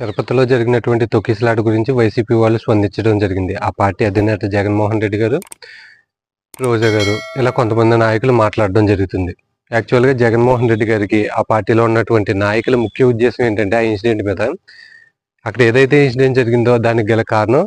తిరుపతిలో జరిగినటువంటి తొక్కిసలాట గురించి వైసీపీ వాళ్ళు స్పందించడం జరిగింది. ఆ పార్టీ అధినేత జగన్మోహన్ రెడ్డి గారు రోజా గారు ఇలా కొంతమంది నాయకులు మాట్లాడడం జరుగుతుంది. యాక్చువల్గా జగన్మోహన్ రెడ్డి గారికి ఆ పార్టీలో ఉన్నటువంటి నాయకుల ముఖ్య ఉద్దేశం ఏంటంటే ఆ ఇన్సిడెంట్ మీద అక్కడ ఏదైతే ఇన్సిడెంట్ జరిగిందో దానికి గల కారణం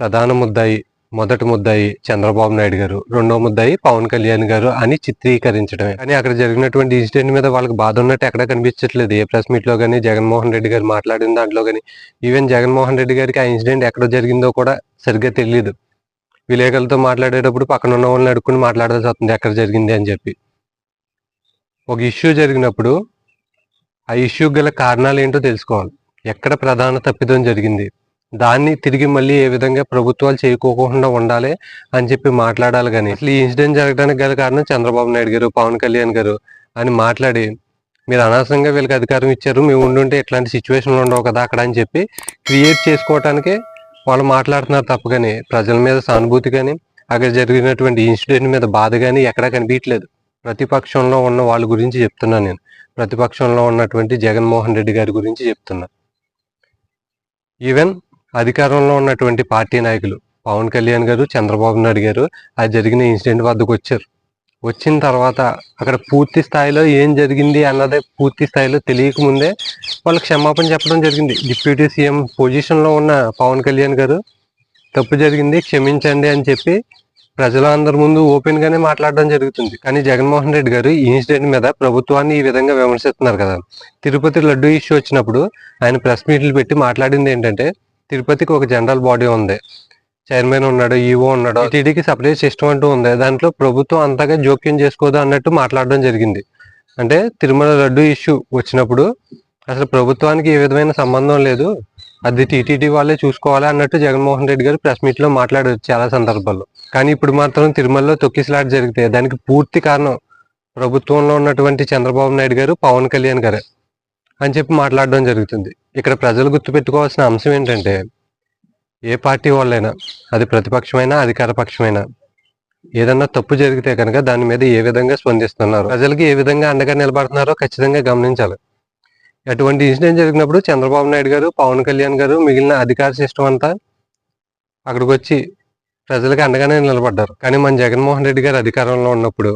ప్రధాన ముద్దాయి మొదటి ముద్దాయి చంద్రబాబు నాయుడు గారు రెండో ముద్దాయి పవన్ కళ్యాణ్ గారు అని చిత్రీకరించడమే. కానీ అక్కడ జరిగినటువంటి ఇన్సిడెంట్ మీద వాళ్ళకి బాధ ఉన్నట్టు ఎక్కడ కనిపించట్లేదు. ఏ ప్రెస్ మీట్లో కానీ జగన్మోహన్ రెడ్డి గారు మాట్లాడిన దాంట్లో కానీ ఈవెన్ జగన్మోహన్ రెడ్డి గారికి ఆ ఇన్సిడెంట్ ఎక్కడ జరిగిందో కూడా సరిగ్గా తెలియదు విలేకరులతో మాట్లాడేటప్పుడు పక్కన ఉన్న వాళ్ళని అడుక్కుని మాట్లాడాల్సి వస్తుంది ఎక్కడ జరిగింది అని చెప్పి. ఒక ఇష్యూ జరిగినప్పుడు ఆ ఇష్యూ గల కారణాలు ఏంటో తెలుసుకోవాలి. ఎక్కడ ప్రధాన తప్పిదం జరిగింది? దాన్ని తిరిగి మళ్ళీ ఏ విధంగా ప్రభుత్వాలు చేయకోకుండా ఉండాలి అని చెప్పి మాట్లాడాలి కానీ అసలు ఈ ఇన్సిడెంట్ జరగడానికి గల కారణం చంద్రబాబు నాయుడు గారు పవన్ కళ్యాణ్ గారు అని మాట్లాడి మీరు అనవసరంగా వీళ్ళకి అధికారం ఇచ్చారు మేము ఉండుంటే ఇట్లాంటి సిచ్యువేషన్లు ఉండవు కదా అక్కడ అని చెప్పి క్రియేట్ చేసుకోవటానికి వాళ్ళు మాట్లాడుతున్నారు తప్ప కానీ ప్రజల మీద సానుభూతి కానీ అక్కడ జరిగినటువంటి ఇన్సిడెంట్ మీద బాధ కానీ ఎక్కడా కనిపించలేదు ప్రతిపక్షంలో ఉన్న వాళ్ళ గురించి చెప్తున్నాను నేను. ప్రతిపక్షంలో ఉన్నటువంటి జగన్మోహన్ రెడ్డి గారి గురించి చెప్తున్నా. ఈవెన్ అధికారంలో ఉన్నటువంటి పార్టీ నాయకులు పవన్ కళ్యాణ్ గారు చంద్రబాబు నాయుడు గారు ఆ జరిగిన ఇన్సిడెంట్ వద్దకు వచ్చారు. వచ్చిన తర్వాత అక్కడ పూర్తి స్థాయిలో ఏం జరిగింది అన్నదే పూర్తి స్థాయిలో తెలియకముందే వాళ్ళు క్షమాపణ చెప్పడం జరిగింది. డిప్యూటీ సీఎం పొజిషన్లో ఉన్న పవన్ కళ్యాణ్ గారు తప్పు జరిగింది క్షమించండి అని చెప్పి ప్రజలందరి ముందు ఓపెన్గానే మాట్లాడడం జరుగుతుంది. కానీ జగన్మోహన్ రెడ్డి గారు ఈ ఇన్సిడెంట్ మీద ప్రభుత్వాన్ని ఈ విధంగా విమర్శిస్తున్నారు కదా. తిరుపతి లడ్డు ఇష్యూ వచ్చినప్పుడు ఆయన ప్రెస్ మీట్లు పెట్టి మాట్లాడింది ఏంటంటే తిరుపతికి ఒక జనరల్ బాడీ ఉంది. చైర్మన్ ఉన్నాడు ఈవో ఉన్నాడు. టీడీకి సపరేట్ సిస్టమ్ అంటూ ఉంది. దాంట్లో ప్రభుత్వం అంతగా జోక్యం చేసుకోదు అన్నట్టు మాట్లాడడం జరిగింది. అంటే తిరుమల లడ్డు ఇష్యూ వచ్చినప్పుడు అసలు ప్రభుత్వానికి ఏ విధమైన సంబంధం లేదు. అది టీటీడీ వాళ్ళే చూసుకోవాలి అన్నట్టు జగన్మోహన్ రెడ్డి గారు ప్రెస్ మీట్లో మాట్లాడారు చాలా సందర్భాల్లో. కానీ ఇప్పుడు మాత్రం తిరుమలలో తొక్కిసలాట జరిగితే దానికి పూర్తి కారణం ప్రభుత్వంలో ఉన్నటువంటి చంద్రబాబు నాయుడు గారు పవన్ కళ్యాణ్ గారు. అని చెప్పి మాట్లాడడం జరుగుతుంది. ఇక్కడ ప్రజలు గుర్తుపెట్టుకోవాల్సిన అంశం ఏంటంటే ఏ పార్టీ వాళ్ళైనా అది ప్రతిపక్షమైనా అధికార పక్షమైనా ఏదన్నా తప్పు జరిగితే కనుక దాని మీద ఏ విధంగా స్పందిస్తున్నారు ప్రజలకి ఏ విధంగా అండగా నిలబడుతున్నారో ఖచ్చితంగా గమనించాలి. అటువంటి ఇన్సిడెంట్ జరిగినప్పుడు చంద్రబాబు నాయుడు గారు పవన్ కళ్యాణ్ గారు మిగిలిన అధికార సిస్టమ్ అంతా అక్కడికి వచ్చి ప్రజలకు అండగానే నిలబడ్డారు. కానీ మన జగన్మోహన్ రెడ్డి గారు అధికారంలో ఉన్నప్పుడు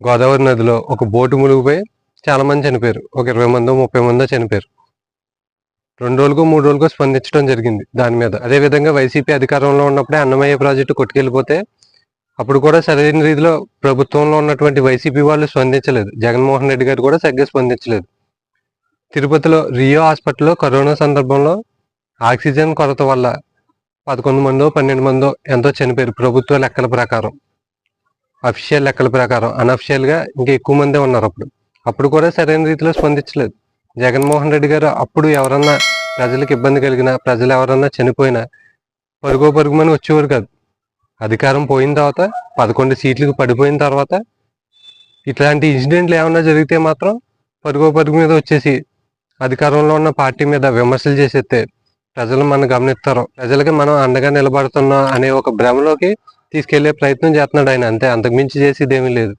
గోదావరి నదిలో ఒక బోటు మునిగిపోయి చాలామంది చనిపోయారు. ఒక ఇరవై మందో ముప్పై మందో చనిపోయారు. రెండు రోజులకు మూడు రోజులకు స్పందించడం జరిగింది దాని మీద. అదే విధంగా వైసీపీ అధికారంలో ఉన్నప్పుడే అన్నమయ్య ప్రాజెక్టు కొట్టుకెళ్ళిపోతే అప్పుడు కూడా సరైన రీతిలో ప్రభుత్వంలో ఉన్నటువంటి వైసీపీ వాళ్ళు స్పందించలేదు. జగన్మోహన్ రెడ్డి గారు కూడా సరిగ్గా స్పందించలేదు. తిరుపతిలో రియో హాస్పిటల్లో కరోనా సందర్భంలో ఆక్సిజన్ కొరత వల్ల పదకొండు మందో పన్నెండు మందో ఎంతో చనిపోయారు ప్రభుత్వ లెక్కల ప్రకారం. అఫీషియల్ లెక్కల ప్రకారం అన్అఫిషియల్గా ఇంకా ఎక్కువ మందే ఉన్నారు అప్పుడు. అప్పుడు కూడా సరైన రీతిలో స్పందించలేదు. జగన్మోహన్ రెడ్డి గారు అప్పుడు ఎవరన్నా ప్రజలకు ఇబ్బంది కలిగినా ప్రజలు ఎవరన్నా చనిపోయినా పరుగో పరుగుమని వచ్చేవారు కాదు. అధికారం పోయిన తర్వాత పదకొండు సీట్లకు పడిపోయిన తర్వాత ఇట్లాంటి ఇన్సిడెంట్లు ఏమన్నా జరిగితే మాత్రం పరుగో పరుగు మీద వచ్చేసి అధికారంలో ఉన్న పార్టీ మీద విమర్శలు చేసేస్తే ప్రజలు మనం గమనిస్తారు. ప్రజలకి మనం అండగా నిలబడుతున్నాం అనే ఒక భ్రమలోకి తీసుకెళ్ళే ప్రయత్నం చేస్తున్నాడు ఆయన. అంతే అంతకుమించి చేసేది ఏమీ లేదు.